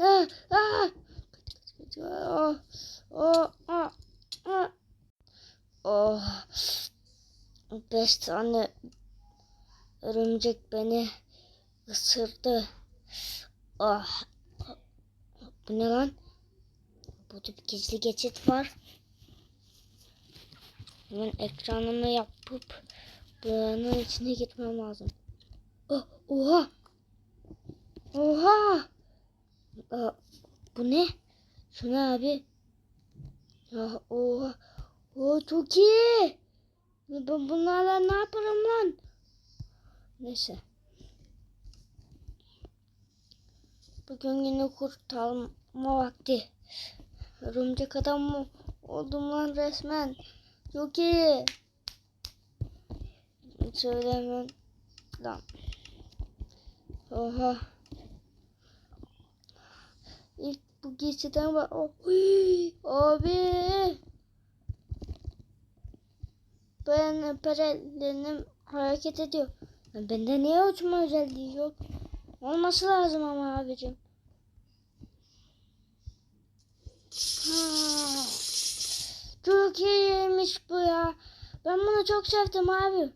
Ah, ah. Oh, oh, ah, ah. Oh. Beş tane örümcek beni ısırdı. Ah. Bu ne lan? Burada bir gizli geçit var. Hemen ekranımı yapıp buranın içine gitmem lazım. Oh, oha! Oha! Aa, bu ne? Şu ne abi? Ya, oha! O çok iyi! Ben bunlarla ne yaparım lan? Neyse. Bugün yine kurtarma vakti. Örümcek adam mı oldum lan resmen. Çok iyi. Söylemem. Lan. Oha. İlk bu geçiden var. Oh. Abi. Ben perelerim hareket ediyor. Bende niye uçma özelliği yok? Olması lazım ama abicim. Çok iyiymiş bu ya. Ben bunu çok sevdim abi.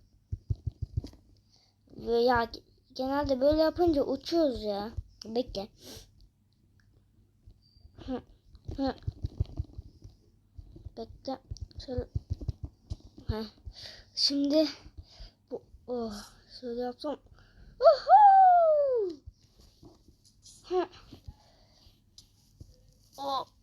Ya genelde böyle yapınca uçuyoruz ya. Bekle. Bekle. Şöyle. Heh. Şimdi bu oh şöyle yapsam. Uhu! Hı. Oh.